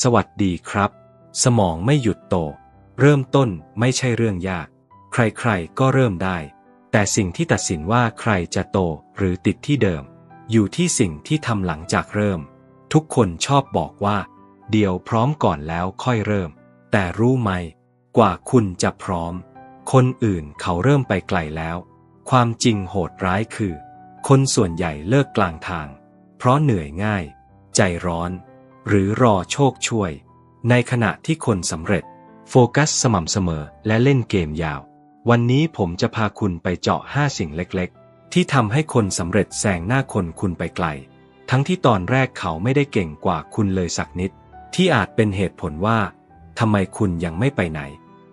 สวัสดีครับ สมองไม่หยุดโต เริ่มต้นไม่ใช่เรื่องยาก ใครๆก็เริ่มได้ แต่สิ่งที่ตัดสินว่าใครจะโตหรือติดที่เดิม อยู่ที่สิ่งที่ทำหลังจากเริ่ม ทุกคนชอบบอกว่า เดี๋ยวพร้อมก่อนแล้วค่อยเริ่ม แต่รู้ไหม กว่าคุณจะพร้อม คนอื่นเขาเริ่มไปไกลแล้ว ความจริงโหดร้ายคือ คนส่วนใหญ่เลิกกลางทาง เพราะเหนื่อยง่าย ใจร้อน หรือรอโชคช่วย ในขณะที่คนสำเร็จ โฟกัสสม่ำเสมอและเล่นเกมยาว วันนี้ผมจะพาคุณไปเจาะ 5 สิ่งเล็กๆ ที่ทำให้คนสำเร็จแซงหน้าคนคุณไปไกล ทั้งที่ตอนแรกเขาไม่ได้เก่งกว่าคุณเลยสักนิด ที่อาจเป็นเหตุผลว่าทำไมคุณยังไม่ไปไหน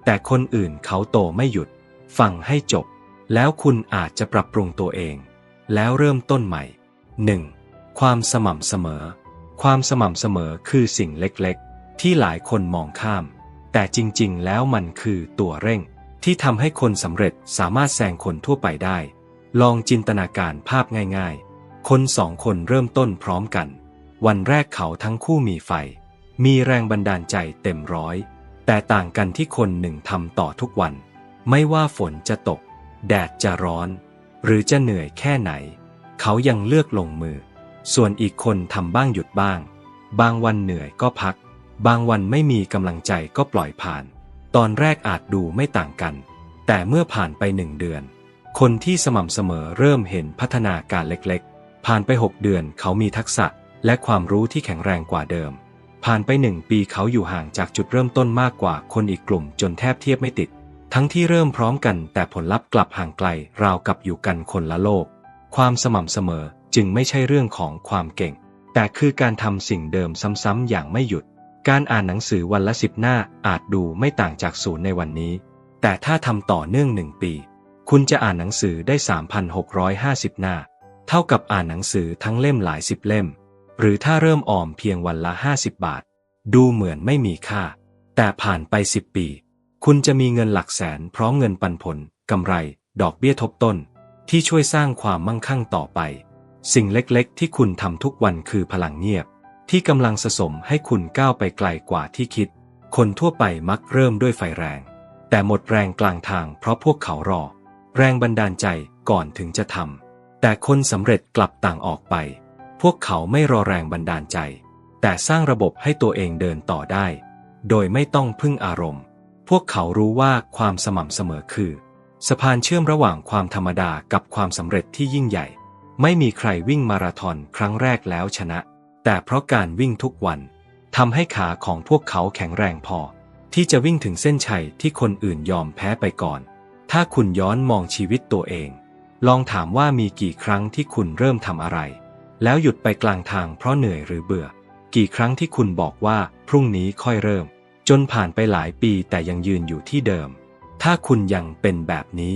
แต่คนอื่นเขาโตไม่หยุด ฟังให้จบ แล้วคุณอาจจะปรับปรุงตัวเอง แล้วเริ่มต้นใหม่ 1. ความสม่ำเสมอ ความสม่ำเสมอคือสิ่งเล็กๆ ที่หลายคนมองข้าม แต่จริงๆ แล้วมันคือตัวเร่ง ที่ทำให้คนสำเร็จสามารถแซงคนทั่วไปได้ ลองจินตนาการภาพง่ายๆ คนสองคนเริ่มต้นพร้อมกัน วันแรกเขาทั้งคู่มีไฟ มีแรงบันดาลใจเต็มร้อย แต่ต่างกันที่คนหนึ่งทำต่อทุกวัน ไม่ว่าฝนจะตก แดดจะร้อน หรือจะเหนื่อยแค่ไหน เขายังเลือกลงมือ ส่วนอีกคนทำบ้างหยุดบ้าง บางวันเหนื่อยก็พัก บางวันไม่มีกำลังใจก็ปล่อยผ่าน ตอนแรกอาจดูไม่ต่างกัน แต่เมื่อผ่านไปหนึ่งเดือน คนที่สม่ำเสมอเริ่มเห็นพัฒนาการเล็กๆ ผ่านไปหกเดือนเขามีทักษะและความรู้ที่แข็งแรงกว่าเดิม ผ่านไปหนึ่งปีเขาอยู่ห่างจากจุดเริ่มต้นมากกว่าคนอีกกลุ่มจนแทบเทียบไม่ติด ทั้งที่เริ่มพร้อมกันแต่ผลลัพธ์กลับห่างไกลราวกับอยู่กันคนละโลก ความสม่ำเสมอ จึงไม่ใช่เรื่องของความเก่ง แต่คือการทำสิ่งเดิมซ้ำๆอย่างไม่หยุด การอ่านหนังสือวันละสิบหน้าอาจดูไม่ต่างจากศูนย์ในวันนี้ แต่ถ้าทำต่อเนื่องหนึ่งปี คุณจะอ่านหนังสือได้ 3,650 หน้า เท่ากับอ่านหนังสือทั้งเล่มหลายสิบเล่ม หรือถ้าเริ่มออมเพียงวันละ 50 บาท ดูเหมือนไม่มีค่า แต่ผ่านไป 10 ปี คุณจะมีเงินหลักแสนพร้อมเงินปันผลกำไร ดอกเบี้ยทบต้น ที่ช่วยสร้างความมั่งคั่งต่อไป สิ่งเล็กๆ ที่คุณทำทุกวันคือพลังเงียบ ที่กำลังสะสมให้คุณก้าวไปไกลกว่าที่คิด คนทั่วไปมักเริ่มด้วยไฟแรง แต่หมดแรงกลางทางเพราะพวกเขารอ แรงบันดาลใจก่อนถึงจะทำแต่คนสำเร็จกลับต่างออกไป พวกเขาไม่รอแรงบันดาลใจ แต่สร้างระบบให้ตัวเองเดินต่อได้ โดยไม่ต้องพึ่งอารมณ์ พวกเขารู้ว่าความสม่ำเสมอคือ สะพานเชื่อมระหว่างความธรรมดากับความสำเร็จที่ยิ่งใหญ่ ไม่มีใครวิ่งมาราธอนครั้งแรกแล้วชนะ แต่เพราะการวิ่งทุกวันทำให้ขาของพวกเขาแข็งแรงพอ ที่จะวิ่งถึงเส้นชัยที่คนอื่นยอมแพ้ไปก่อน ถ้าคุณย้อนมองชีวิตตัวเอง ลองถามว่ามีกี่ครั้งที่คุณเริ่มทำอะไร แล้วหยุดไปกลางทางเพราะเหนื่อยหรือเบื่อ กี่ครั้งที่คุณบอกว่าพรุ่งนี้ค่อยเริ่ม จนผ่านไปหลายปีแต่ยังยืนอยู่ที่เดิม ถ้าคุณยังเป็นแบบนี้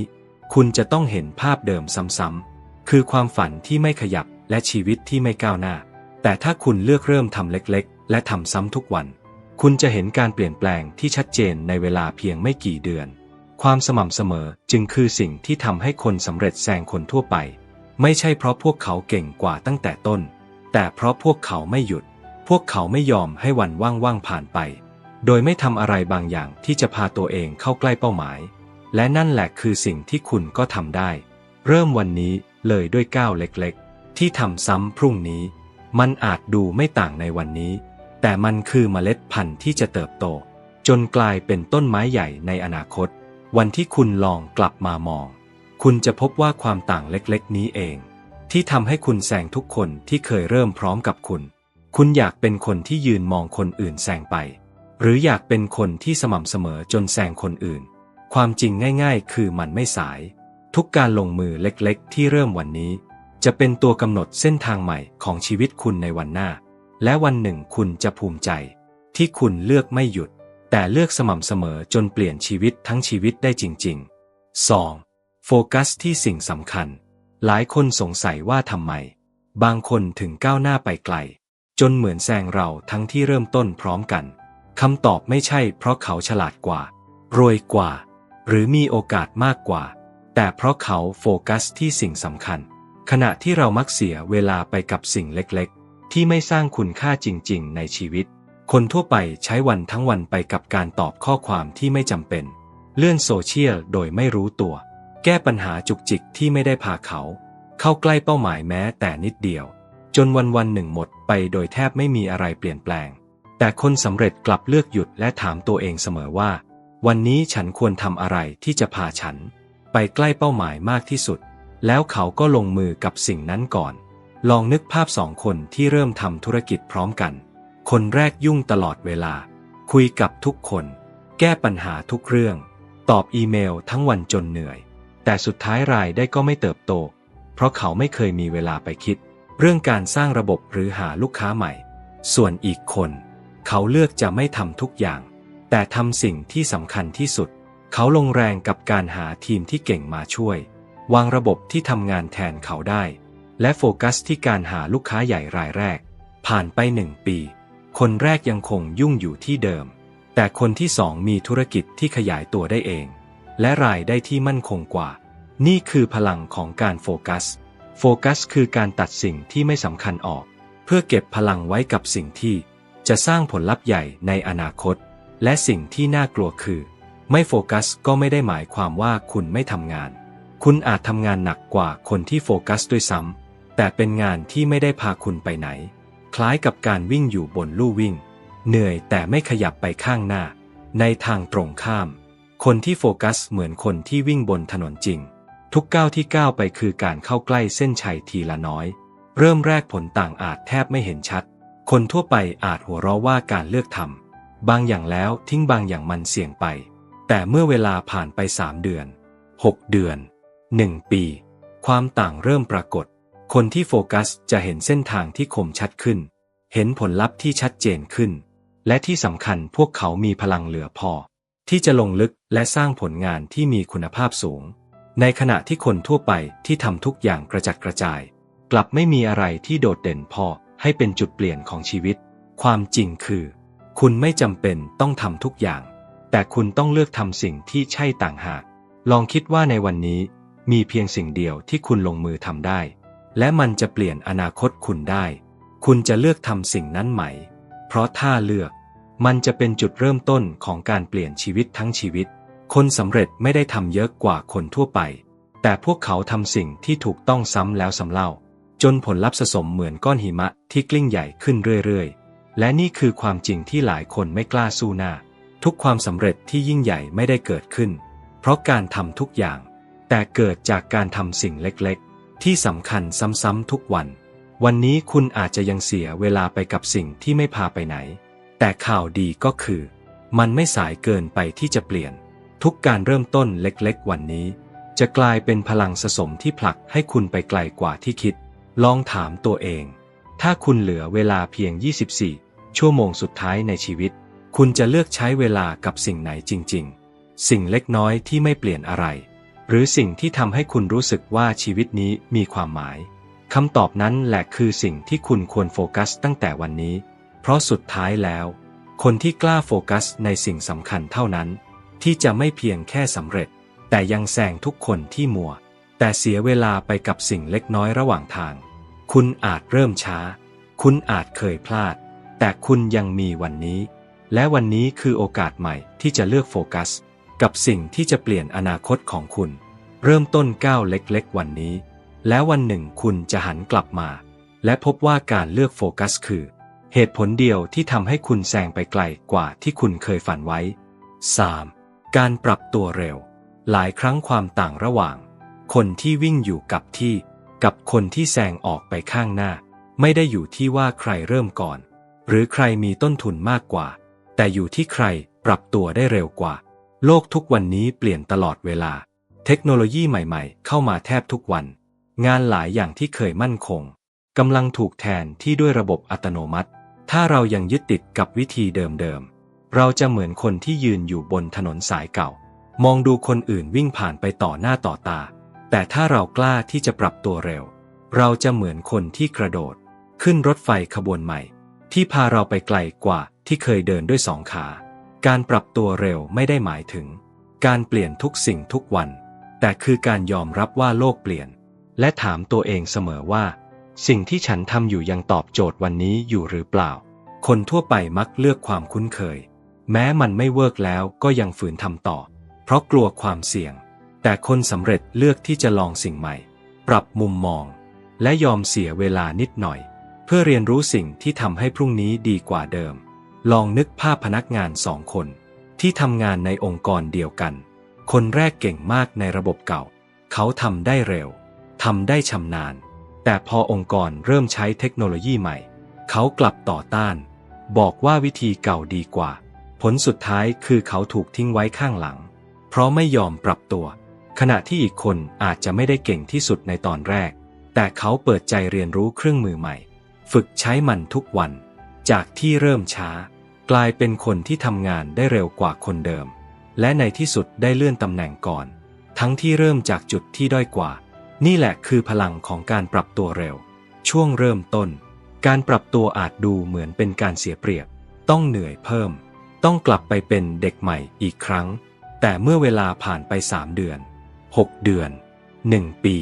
คุณจะต้องเห็นภาพเดิมซ้ำๆ คือความฝันที่ไม่ขยับและชีวิตที่ไม่ก้าวหน้า แต่ถ้าคุณเลือกเริ่มทำเล็กๆ และทำซ้ำทุกวัน คุณจะเห็นการเปลี่ยนแปลงที่ชัดเจนในเวลาเพียงไม่กี่เดือน ความสม่ำเสมอจึงคือสิ่งที่ทำให้คนสำเร็จแซงคนทั่วไป ไม่ใช่เพราะพวกเขาเก่งกว่าตั้งแต่ต้น แต่เพราะพวกเขาไม่หยุด พวกเขาไม่ยอมให้วันว่างๆผ่านไป โดยไม่ทำอะไรบางอย่างที่จะพาตัวเองเข้าใกล้เป้าหมาย และนั่นแหละคือสิ่งที่คุณก็ทำได้ เริ่มวันนี้ เลยด้วยก้าวเล็กๆ ที่ทำซ้ำพรุ่งนี้ มันอาจดูไม่ต่างในวันนี้ แต่มันคือเมล็ดพันธุ์ที่จะเติบโต จนกลายเป็นต้นไม้ใหญ่ในอนาคต วันที่คุณลองกลับมามอง คุณจะพบว่าความต่างเล็กๆ นี้เอง ที่ทำให้คุณแซงทุกคนที่เคยเริ่มพร้อมกับคุณ คุณอยากเป็นคนที่ยืนมองคนอื่นแซงไป หรืออยากเป็นคนที่สม่ำเสมอจนแซงคนอื่น ความจริงง่าย ๆ คือมันไม่สาย ทุกการลงมือเล็กๆ ที่เริ่มวันนี้ จะเป็นตัวกำหนดเส้นทางใหม่ของชีวิตคุณในวันหน้า และวันหนึ่งคุณจะภูมิใจ ที่คุณเลือกไม่หยุด แต่เลือกสม่ำเสมอจนเปลี่ยนชีวิตทั้งชีวิตได้จริง ๆ 2. โฟกัสที่สิ่งสำคัญ หลายคนสงสัยว่าทำไม บางคนถึงก้าวหน้าไปไกล จนเหมือนแซงเราทั้งที่เริ่มต้นพร้อมกันคำตอบไม่ใช่เพราะเขาฉลาดกว่า รวยกว่า หรือมีโอกาสมากกว่า แต่เพราะเขาโฟกัสที่สิ่งสำคัญ ขณะที่เรามักเสียเวลาไปกับสิ่งเล็กๆ ที่ไม่สร้างคุณค่าจริง ๆ ในชีวิต คนทั่วไปใช้วันทั้งวันไปกับการตอบข้อความที่ไม่จำเป็น เลื่อนโซเชียลโดยไม่รู้ตัว แก้ปัญหาจุกจิกที่ไม่ได้พาเขา เข้าใกล้เป้าหมายแม้แต่นิดเดียว จนวันวันหนึ่งหมดไปโดยแทบไม่มีอะไรเปลี่ยนแปลง แต่คนสำเร็จกลับเลือกหยุดและถามตัวเองเสมอว่า วันนี้ฉันควรทำอะไรที่จะพาฉัน ไปใกล้เป้าหมายมากที่สุด แล้วเขาก็ลงมือกับสิ่งนั้นก่อน ลองนึกภาพสองคนที่เริ่มทำธุรกิจพร้อมกัน คนแรกยุ่งตลอดเวลา คุยกับทุกคน แก้ปัญหาทุกเรื่อง ตอบอีเมลทั้งวันจนเหนื่อย แต่สุดท้ายรายได้ก็ไม่เติบโต เพราะเขาไม่เคยมีเวลาไปคิด เรื่องการสร้างระบบหรือหาลูกค้าใหม่ ส่วนอีกคน เขาเลือกจะไม่ทำทุกอย่าง แต่ทำสิ่งที่สำคัญที่สุด เขาลงแรงกับการหาทีมที่เก่งมาช่วย วางระบบที่ทำงานแทนเขาได้ และโฟกัสที่การหาลูกค้าใหญ่รายแรก ผ่านไปหนึ่งปี คนแรกยังคงยุ่งอยู่ที่เดิม แต่คนที่สองมีธุรกิจที่ขยายตัวได้เอง และรายได้ที่มั่นคงกว่า นี่คือพลังของการโฟกัส โฟกัสคือการตัดสิ่งที่ไม่สำคัญออก เพื่อเก็บพลังไว้กับสิ่งที่ จะสร้างผลลัพธ์ใหญ่ในอนาคต และสิ่งที่น่ากลัวคือ ไม่โฟกัสก็ไม่ได้หมายความว่าคุณไม่ทำงาน คุณอาจทำงานหนักกว่าคนที่โฟกัสด้วยซ้ำ แต่เป็นงานที่ไม่ได้พาคุณไปไหน คล้ายกับการวิ่งอยู่บนลู่วิ่ง เหนื่อยแต่ไม่ขยับไปข้างหน้า ในทางตรงข้าม คนที่โฟกัสเหมือนคนที่วิ่งบนถนนจริง ทุกก้าวที่ก้าวไปคือการเข้าใกล้เส้นชัยทีละน้อย เริ่มแรกผลต่างอาจแทบไม่เห็นชัด คนทั่วไปอาจหัวเราะว่าการเลือกทำบางอย่างแล้วทิ้งบางอย่างมันเสี่ยงไป แต่เมื่อเวลาผ่านไปสามเดือน 6 เดือน1ปี ความต่างเริ่มปรากฏ คนที่โฟกัสจะเห็นเส้นทางที่คมชัดขึ้น เห็นผลลัพธ์ที่ชัดเจนขึ้น และที่สำคัญพวกเขามีพลังเหลือพอ ที่จะลงลึกและสร้างผลงานที่มีคุณภาพสูง ในขณะที่คนทั่วไปที่ทำทุกอย่างกระจัดกระจาย กลับไม่มีอะไรที่โดดเด่นพอให้เป็นจุดเปลี่ยนของชีวิต ความจริงคือ คุณไม่จำเป็นต้องทำทุกอย่าง แต่คุณต้องเลือกทำสิ่งที่ใช่ต่างหาก ลองคิดว่าในวันนี้ มีเพียงสิ่งเดียวที่คุณลงมือทำได้ และมันจะเปลี่ยนอนาคตคุณได้ คุณจะเลือกทำสิ่งนั้นไหม เพราะถ้าเลือก มันจะเป็นจุดเริ่มต้นของการเปลี่ยนชีวิตทั้งชีวิต คนสำเร็จไม่ได้ทำเยอะกว่าคนทั่วไป แต่พวกเขาทำสิ่งที่ถูกต้องซ้ำแล้วซ้ำเล่า จนผลลัพธ์สะสมเหมือนก้อนหิมะที่กลิ้งใหญ่ขึ้นเรื่อยๆ และนี่คือความจริงที่หลายคนไม่กล้าสู้หน้า ทุกความสำเร็จที่ยิ่งใหญ่ไม่ได้เกิดขึ้น เพราะการทำทุกอย่าง แต่เกิดจากการทำสิ่งเล็กๆ ที่สำคัญซ้ำๆทุกวัน วันนี้คุณอาจจะยังเสียเวลาไปกับสิ่งที่ไม่พาไปไหน แต่ข่าวดีก็คือ มันไม่สายเกินไปที่จะเปลี่ยน ทุกการเริ่มต้นเล็กๆ วันนี้ จะกลายเป็นพลังสะสมที่ผลักให้คุณไปไกลกว่าที่คิด ลองถามตัวเอง ถ้าคุณเหลือเวลาเพียง 24 ชั่วโมงสุดท้ายในชีวิต คุณจะเลือกใช้เวลากับสิ่งไหนจริง ๆ สิ่งเล็กน้อยที่ไม่เปลี่ยนอะไร หรือสิ่งที่ทำให้คุณรู้สึกว่าชีวิตนี้มีความหมายคำตอบนั้นแหละคือสิ่งที่คุณควรโฟกัสตั้งแต่วันนี้ เพราะสุดท้ายแล้ว คนที่กล้าโฟกัสในสิ่งสำคัญเท่านั้น ที่จะไม่เพียงแค่สำเร็จ แต่ยังแซงทุกคนที่มัว แต่เสียเวลาไปกับสิ่งเล็กน้อยระหว่างทาง คุณอาจเริ่มช้า คุณอาจเคยพลาด แต่คุณยังมีวันนี้ และวันนี้คือโอกาสใหม่ที่จะเลือกโฟกัส กับสิ่งที่จะเปลี่ยนอนาคตของคุณ เริ่มต้นก้าวเล็กๆ วันนี้ แล้ววันหนึ่งคุณจะหันกลับมา และพบว่าการเลือกโฟกัส คือ เหตุผลเดียวที่ทำให้คุณแซงไปไกลกว่าที่คุณเคยฝันไว้ 3. การปรับตัวเร็ว หลายครั้งความต่างระหว่าง คนที่วิ่งอยู่กับที่ กับคนที่แซงออกไปข้างหน้า ไม่ได้อยู่ที่ว่าใครเริ่มก่อน หรือใครมีต้นทุนมากกว่า แต่อยู่ที่ใครปรับตัวได้เร็วกว่า โลกทุกวันนี้เปลี่ยนตลอดเวลา เทคโนโลยีใหม่ๆ เข้ามาแทบทุกวัน งานหลายอย่างที่เคยมั่นคงกำลังถูกแทนที่ด้วยระบบอัตโนมัติ ถ้าเรายังยึดติดกับวิธีเดิมๆ เราจะเหมือนคนที่ยืนอยู่บนถนนสายเก่า มองดูคนอื่นวิ่งผ่านไปต่อหน้าต่อตา แต่ถ้าเรากล้าที่จะปรับตัวเร็ว เราจะเหมือนคนที่กระโดด ขึ้นรถไฟขบวนใหม่ ที่พาเราไปไกลกว่า ที่เคยเดินด้วยสองขา การปรับตัวเร็วไม่ได้หมายถึง การเปลี่ยนทุกสิ่งทุกวัน แต่คือการยอมรับว่าโลกเปลี่ยน และถามตัวเองเสมอว่า สิ่งที่ฉันทำอยู่ยังตอบโจทย์วันนี้อยู่หรือเปล่า คนทั่วไปมักเลือกความคุ้นเคย แม้มันไม่เวิร์กแล้วก็ยังฝืนทำต่อ เพราะกลัวความเสี่ยง แต่คนสำเร็จเลือกที่จะลองสิ่งใหม่ ปรับมุมมอง และยอมเสียเวลานิดหน่อย เพื่อเรียนรู้สิ่งที่ทำให้พรุ่งนี้ดีกว่าเดิม ลองนึกภาพพนักงานสองคน ที่ทำงานในองค์กรเดียวกัน คนแรกเก่งมากในระบบเก่า เขาทำได้เร็วทำได้ชำนาญ แต่พอองค์กรเริ่มใช้เทคโนโลยีใหม่ เขากลับต่อต้าน บอกว่าวิธีเก่าดีกว่า ผลสุดท้ายคือเขาถูกทิ้งไว้ข้างหลัง เพราะไม่ยอมปรับตัว ขณะที่อีกคนอาจจะไม่ได้เก่งที่สุดในตอนแรก แต่เขาเปิดใจเรียนรู้เครื่องมือใหม่ ฝึกใช้มันทุกวัน จากที่เริ่มช้า กลายเป็นคนที่ทำงานได้เร็วกว่าคนเดิม และในที่สุดได้เลื่อนตำแหน่งก่อน ทั้งที่เริ่มจากจุดที่ด้อยกว่า นี่แหละคือพลังของการปรับตัวเร็ว ช่วงเริ่มต้น การปรับตัวอาจดูเหมือนเป็นการเสียเปรียบ ต้องเหนื่อยเพิ่ม ต้องกลับไปเป็นเด็กใหม่อีกครั้ง แต่เมื่อเวลาผ่านไป 3 เดือน 6 เดือน 1 ปี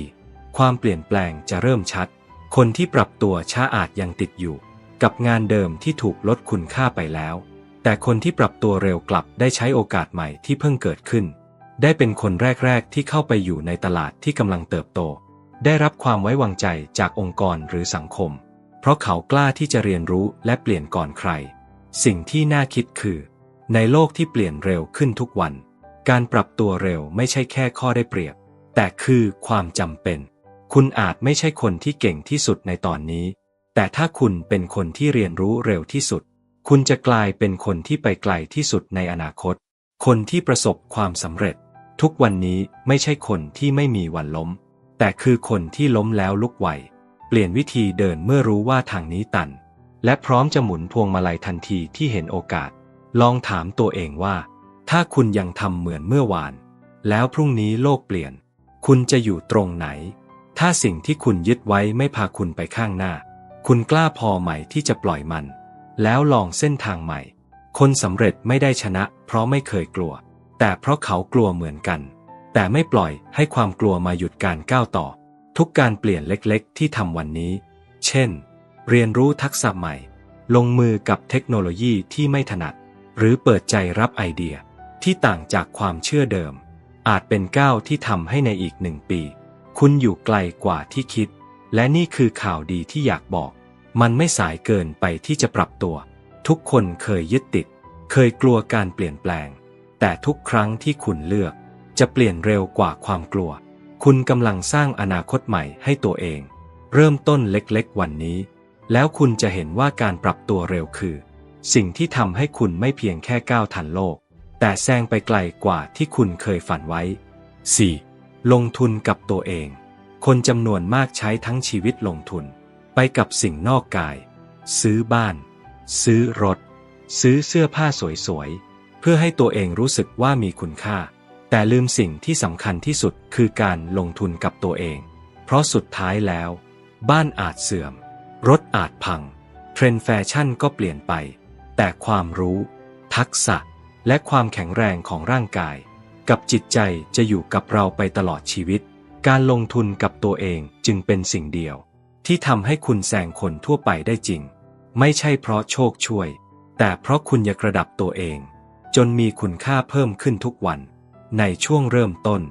ความเปลี่ยนแปลงจะเริ่มชัด คนที่ปรับตัวช้าอาจยังติดอยู่ กับงานเดิมที่ถูกลดคุณค่าไปแล้ว แต่คนที่ปรับตัวเร็วกลับได้ใช้โอกาสใหม่ที่เพิ่งเกิดขึ้น ได้เป็นคนแรก ๆ ที่เข้าไปอยู่ในตลาดที่กำลังเติบโต ได้รับความไว้วางใจจากองค์กรหรือสังคม เพราะเขากล้าที่จะเรียนรู้และเปลี่ยนก่อนใคร สิ่งที่น่าคิดคือ ในโลกที่เปลี่ยนเร็วขึ้นทุกวัน การปรับตัวเร็วไม่ใช่แค่ข้อได้เปรียบ แต่คือความจำเป็น คุณอาจไม่ใช่คนที่เก่งที่สุดในตอนนี้ แต่ถ้าคุณเป็นคนที่เรียนรู้เร็วที่สุด คุณจะกลายเป็นคนที่ไปไกลที่สุดในอนาคต คนที่ประสบความสำเร็จ ทุกวันนี้ไม่ใช่คนที่ไม่มีวันล้ม แต่คือคนที่ล้มแล้วลุกไหว เปลี่ยนวิธีเดินเมื่อรู้ว่าทางนี้ตัน และพร้อมจะหมุนพวงมาลัยทันทีที่เห็นโอกาส ลองถามตัวเองว่า ถ้าคุณยังทำเหมือนเมื่อวาน แล้วพรุ่งนี้โลกเปลี่ยน คุณจะอยู่ตรงไหน ถ้าสิ่งที่คุณยึดไว้ไม่พาคุณไปข้างหน้า คุณกล้าพอไหมที่จะปล่อยมัน แล้วลองเส้นทางใหม่ คนสำเร็จไม่ได้ชนะ เพราะไม่เคยกลัว แต่เพราะเขากลัวเหมือนกัน แต่ไม่ปล่อยให้ความกลัวมาหยุดการก้าวต่อ ทุกการเปลี่ยนเล็กๆ ที่ทำวันนี้ เช่น เรียนรู้ทักษะใหม่ ลงมือกับเทคโนโลยีที่ไม่ถนัด หรือเปิดใจรับไอเดียที่ต่างจากความเชื่อเดิม อาจเป็นก้าวที่ทำให้ในอีกหนึ่งปี คุณอยู่ไกลกว่าที่คิด และนี่คือข่าวดีที่อยากบอก มันไม่สายเกินไปที่จะปรับตัว ทุกคนเคยยึดติด เคยกลัวการเปลี่ยนแปลง แต่ทุกครั้งที่คุณเลือก จะเปลี่ยนเร็วกว่าความกลัว คุณกำลังสร้างอนาคตใหม่ให้ตัวเอง เริ่มต้นเล็กๆ วันนี้ แล้วคุณจะเห็นว่าการปรับตัวเร็วคือ สิ่งที่ทำให้คุณไม่เพียงแค่ก้าวทันโลก แต่แซงไปไกลกว่าที่คุณเคยฝันไว้ 4. ลงทุนกับตัวเอง คนจำนวนมากใช้ทั้งชีวิตลงทุน ไปกับสิ่งนอกกาย ซื้อบ้าน ซื้อรถ ซื้อเสื้อผ้าสวยๆ เพื่อให้ตัวเองรู้สึกว่ามีคุณค่า แต่ลืมสิ่งที่สำคัญที่สุดคือการลงทุนกับตัวเอง เพราะสุดท้ายแล้ว บ้านอาจเสื่อม รถอาจพัง เทรนด์แฟชั่นก็เปลี่ยนไป แต่ความรู้ ทักษะ และความแข็งแรงของร่างกาย กับจิตใจจะอยู่กับเราไปตลอดชีวิต การลงทุนกับตัวเองจึงเป็นสิ่งเดียว ที่ทำให้คุณแซงคนทั่วไปได้จริง ไม่ใช่เพราะโชคช่วย แต่เพราะคุณยกระดับตัวเอง จนมีคุณค่าเพิ่มขึ้นทุกวัน ในช่วงเริ่มต้น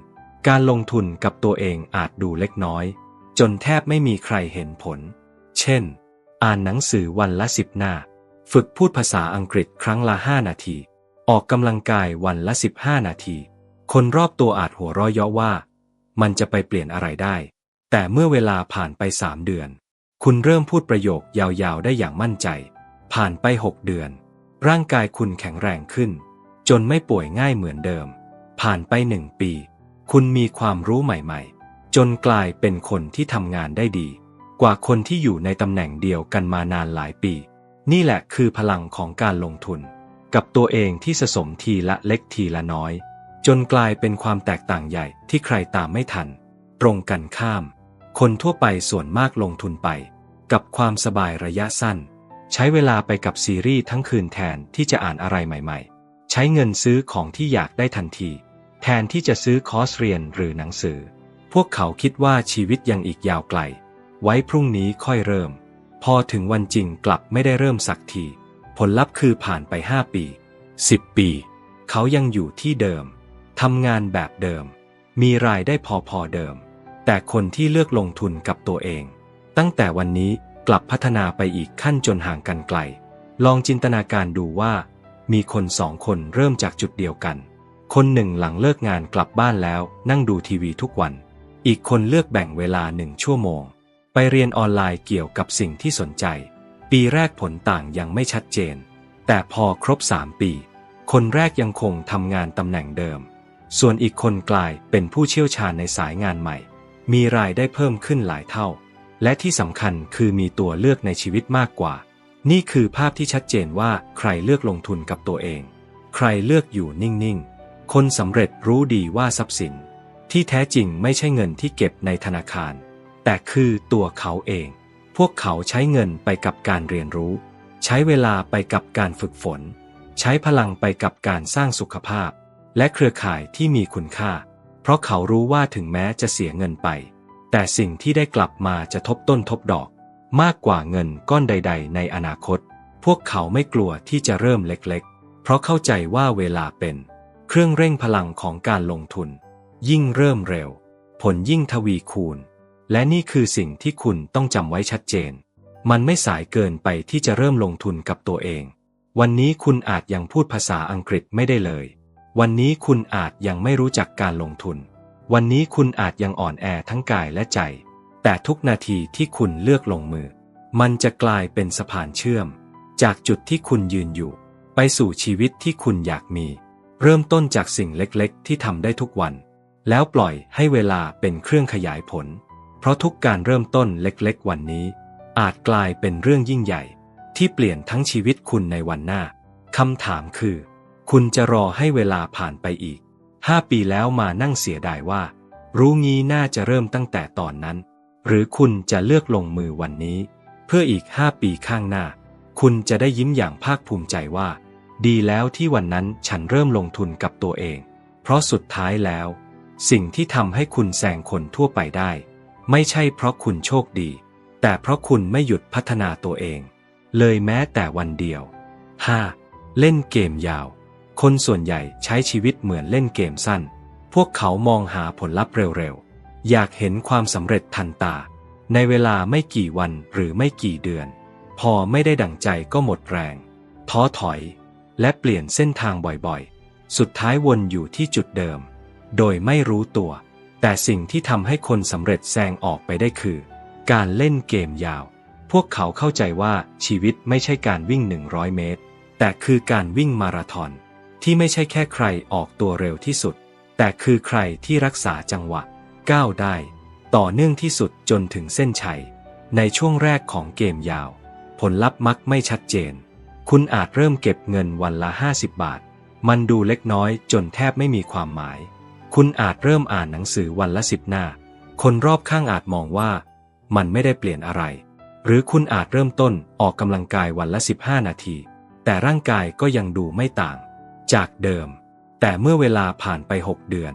การลงทุนกับตัวเองอาจดูเล็กน้อย จนแทบไม่มีใครเห็นผล เช่น อ่านหนังสือวันละสิบหน้า ฝึกพูดภาษาอังกฤษครั้งละห้านาที ออกกำลังกายวันละสิบห้านาที คนรอบตัวอาจหัวเราะเยาะว่า มันจะไปเปลี่ยนอะไรได้ แต่เมื่อเวลาผ่านไปสามเดือน คุณเริ่มพูดประโยคยาวๆได้อย่างมั่นใจ ผ่านไปหกเดือน ร่างกายคุณแข็งแรงขึ้น จนไม่ป่วยง่ายเหมือนเดิม ผ่านไปหนึ่งปี คุณมีความรู้ใหม่ๆ จนกลายเป็นคนที่ทำงานได้ดี กว่าคนที่อยู่ในตำแหน่งเดียวกันมานานหลายปี นี่แหละคือพลังของการลงทุน กับตัวเองที่สะสมทีละเล็กทีละน้อย จนกลายเป็นความแตกต่างใหญ่ที่ใครตามไม่ทัน ตรงกันข้าม คนทั่วไปส่วนมากลงทุนไป กับความสบายระยะสั้น ใช้เวลาไปกับซีรีส์ทั้งคืนแทนที่จะอ่านอะไรใหม่ ๆ ใช้เงินซื้อของที่อยากได้ทันที แทนที่จะซื้อคอร์สเรียนหรือหนังสือ พวกเขาคิดว่าชีวิตยังอีกยาวไกล ไว้พรุ่งนี้ค่อยเริ่ม พอถึงวันจริงกลับไม่ได้เริ่มสักที ผลลัพธ์คือผ่านไป 5 ปี 10 ปี เขายังอยู่ที่เดิม ทำงานแบบเดิม มีรายได้พอพอเดิม แต่คนที่เลือกลงทุนกับตัวเอง ตั้งแต่วันนี้กลับพัฒนาไปอีกขั้นจนห่างกันไกล ลองจินตนาการดูว่า มีคนสองคนเริ่มจากจุดเดียวกัน คนหนึ่งหลังเลิกงานกลับบ้านแล้วนั่งดูทีวีทุกวัน อีกคนเลือกแบ่งเวลาหนึ่งชั่วโมง ไปเรียนออนไลน์เกี่ยวกับสิ่งที่สนใจ ปีแรกผลต่างยังไม่ชัดเจน แต่พอครบ3ปี คนแรกยังคงทำงานตำแหน่งเดิม ส่วนอีกคนกลายเป็นผู้เชี่ยวชาญในสายงานใหม่ มีรายได้เพิ่มขึ้นหลายเท่า และที่สำคัญคือมีตัวเลือกในชีวิตมากกว่า นี่คือภาพที่ชัดเจนว่าใครเลือกลงทุนกับตัวเอง ใครเลือกอยู่นิ่งๆ คนสำเร็จรู้ดีว่าทรัพย์สิน ที่แท้จริงไม่ใช่เงินที่เก็บในธนาคาร แต่คือตัวเขาเอง พวกเขาใช้เงินไปกับการเรียนรู้ ใช้เวลาไปกับการฝึกฝน ใช้พลังไปกับการสร้างสุขภาพ และเครือข่ายที่มีคุณค่า เพราะเขารู้ว่าถึงแม้จะเสียเงินไป แต่สิ่งที่ได้กลับมาจะทบต้นทบดอก มากกว่าเงินก้อนใด ๆ ในอนาคต พวกเขาไม่กลัวที่จะเริ่มเล็กๆ เพราะเข้าใจว่าเวลาเป็น เครื่องเร่งพลังของการลงทุน ยิ่งเริ่มเร็ว ผลยิ่งทวีคูณ และนี่คือสิ่งที่คุณต้องจำไว้ชัดเจน มันไม่สายเกินไปที่จะเริ่มลงทุนกับตัวเอง วันนี้คุณอาจยังพูดภาษาอังกฤษไม่ได้เลย วันนี้คุณอาจยังไม่รู้จักการลงทุน วันนี้คุณอาจยังอ่อนแอทั้งกายและใจ แต่ทุกนาทีที่คุณเลือกลงมือ มันจะกลายเป็นสะพานเชื่อม จากจุดที่คุณยืนอยู่ ไปสู่ชีวิตที่คุณอยากมี เริ่มต้นจากสิ่งเล็กๆ ที่ทำได้ทุกวัน แล้วปล่อยให้เวลาเป็นเครื่องขยายผล เพราะทุกการเริ่มต้นเล็กๆ วันนี้ อาจกลายเป็นเรื่องยิ่งใหญ่ ที่เปลี่ยนทั้งชีวิตคุณในวันหน้าคำถามคือ คุณจะรอให้เวลาผ่านไปอีกห้าปีแล้วมานั่งเสียดายว่า รู้งี้น่าจะเริ่มตั้งแต่ตอนนั้น หรือคุณจะเลือกลงมือวันนี้ เพื่ออีกห้าปีข้างหน้า คุณจะได้ยิ้มอย่างภาคภูมิใจว่า ดีแล้วที่วันนั้นฉันเริ่มลงทุนกับตัวเอง เพราะสุดท้ายแล้ว สิ่งที่ทำให้คุณแซงคนทั่วไปได้ ไม่ใช่เพราะคุณโชคดี แต่เพราะคุณไม่หยุดพัฒนาตัวเอง เลยแม้แต่วันเดียว 5. เล่นเกมยาว คนส่วนใหญ่ใช้ชีวิตเหมือนเล่นเกมสั้น พวกเขามองหาผลลัพธ์เร็วๆ อยากเห็นความสำเร็จทันตา ในเวลาไม่กี่วันหรือไม่กี่เดือน พอไม่ได้ดั่งใจก็หมดแรง ท้อถอย และเปลี่ยนเส้นทางบ่อยๆ สุดท้ายวนอยู่ที่จุดเดิม โดยไม่รู้ตัว แต่สิ่งที่ทำให้คนสำเร็จแซงออกไปได้คือ การเล่นเกมยาว พวกเขาเข้าใจว่าชีวิตไม่ใช่การวิ่ง 100 เมตร แต่คือการวิ่งมาราธอน ที่ไม่ใช่แค่ใครออกตัวเร็วที่สุด แต่คือใครที่รักษาจังหวะ ก้าวได้ ต่อเนื่องที่สุดจนถึงเส้นชัย ในช่วงแรกของเกมยาว ผลลัพธ์มักไม่ชัดเจน คุณอาจเริ่มเก็บเงินวันละ 50 บาท มันดูเล็กน้อยจนแทบไม่มีความหมาย คุณอาจเริ่มอ่านหนังสือวันละสิบหน้า คนรอบข้างอาจมองว่า มันไม่ได้เปลี่ยนอะไร หรือคุณอาจเริ่มต้นออกกำลังกายวันละ 15 นาที แต่ร่างกายก็ยังดูไม่ต่าง จากเดิม แต่เมื่อเวลาผ่านไป 6 เดือน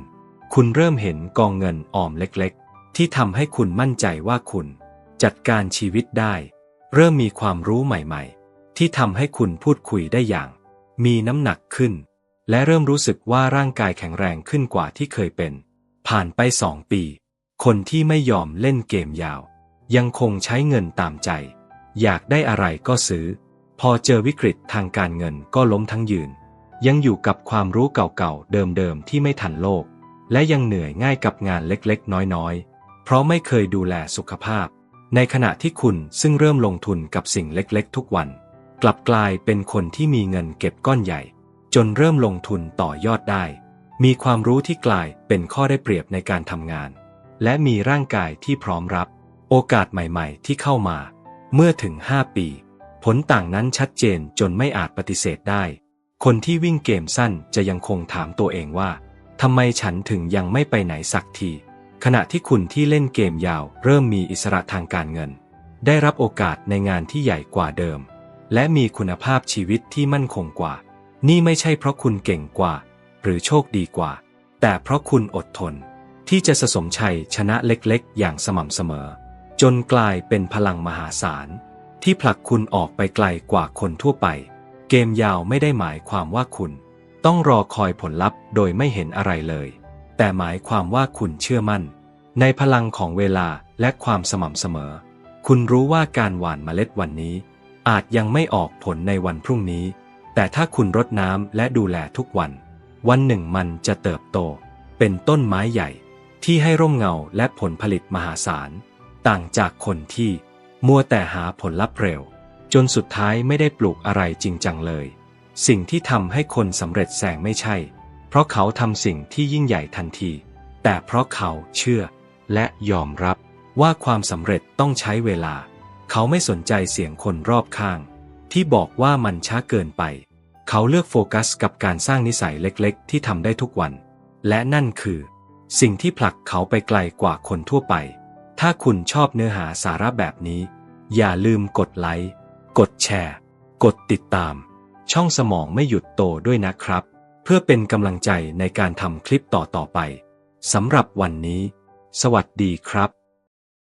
คุณเริ่มเห็นกองเงินออมเล็กๆ ที่ทำให้คุณมั่นใจว่าคุณ จัดการชีวิตได้ เริ่มมีความรู้ใหม่ๆ ที่ทำให้คุณพูดคุยได้อย่าง มีน้ำหนักขึ้น และเริ่มรู้สึกว่าร่างกายแข็งแรงขึ้นกว่าที่เคยเป็น ผ่านไปสองปี คนที่ไม่ยอมเล่นเกมยาว ยังคงใช้เงินตามใจ อยากได้อะไรก็ซื้อ พอเจอวิกฤตทางการเงินก็ล้มทั้งยืน ยังอยู่กับความรู้เก่าๆ เดิมๆ ที่ไม่ทันโลก และยังเหนื่อยง่ายกับงานเล็กๆ น้อยๆ เพราะไม่เคยดูแลสุขภาพ ในขณะที่คุณซึ่งเริ่มลงทุนกับสิ่งเล็กๆ ทุกวัน กลับกลายเป็นคนที่มีเงินเก็บก้อนใหญ่ จนเริ่มลงทุนต่อยอดได้ มีความรู้ที่กลายเป็นข้อได้เปรียบในการทำงาน และมีร่างกายที่พร้อมรับ โอกาสใหม่ๆ ที่เข้ามา เมื่อถึง 5 ปี ผลต่างนั้นชัดเจนจนไม่อาจปฏิเสธได้ คนที่วิ่งเกมสั้นจะยังคงถามตัวเองว่าทำไมฉันถึงยังไม่ไปไหนสักที ขณะที่คุณที่เล่นเกมยาวเริ่มมีอิสระทางการเงิน ได้รับโอกาสในงานที่ใหญ่กว่าเดิม และมีคุณภาพชีวิตที่มั่นคงกว่า นี่ไม่ใช่เพราะคุณเก่งกว่า หรือโชคดีกว่า แต่เพราะคุณอดทน ที่จะสะสมชัยชนะเล็กๆ อย่างสม่ำเสมอ จนกลายเป็นพลังมหาศาล ที่ผลักคุณออกไปไกลกว่าคนทั่วไป เกมยาวไม่ได้หมายความว่าคุณ ต้องรอคอยผลลัพธ์โดยไม่เห็นอะไรเลย แต่หมายความว่าคุณเชื่อมั่น ในพลังของเวลาและความสม่ำเสมอ คุณรู้ว่าการหว่านเมล็ดวันนี้ อาจยังไม่ออกผลในวันพรุ่งนี้ แต่ถ้าคุณรดน้ำและดูแลทุกวัน วันหนึ่งมันจะเติบโต เป็นต้นไม้ใหญ่ ที่ให้ร่มเงาและผลผลิตมหาศาล ต่างจากคนที่ มัวแต่หาผลลัพธ์เร็ว จนสุดท้ายไม่ได้ปลูกอะไรจริงจังเลย สิ่งที่ทำให้คนสำเร็จแสงไม่ใช่ เพราะเขาทำสิ่งที่ยิ่งใหญ่ทันที แต่เพราะเขาเชื่อ และยอมรับว่าความสำเร็จต้องใช้เวลา เขาไม่สนใจเสียงคนรอบข้าง ที่บอกว่ามันช้าเกินไป เขาเลือกโฟกัสกับการสร้างนิสัยเล็กๆ ที่ทำได้ทุกวัน และนั่นคือ สิ่งที่ผลักเขาไปไกลกว่าคนทั่วไป ถ้าคุณชอบเนื้อหาสาระแบบนี้ อย่าลืมกดไลค์ กดแชร์ กดติดตาม ช่องสมองไม่หยุดโตด้วยนะครับ เพื่อเป็นกำลังใจในการทำคลิปต่อๆไปสำหรับวันนี้ สวัสดีครับ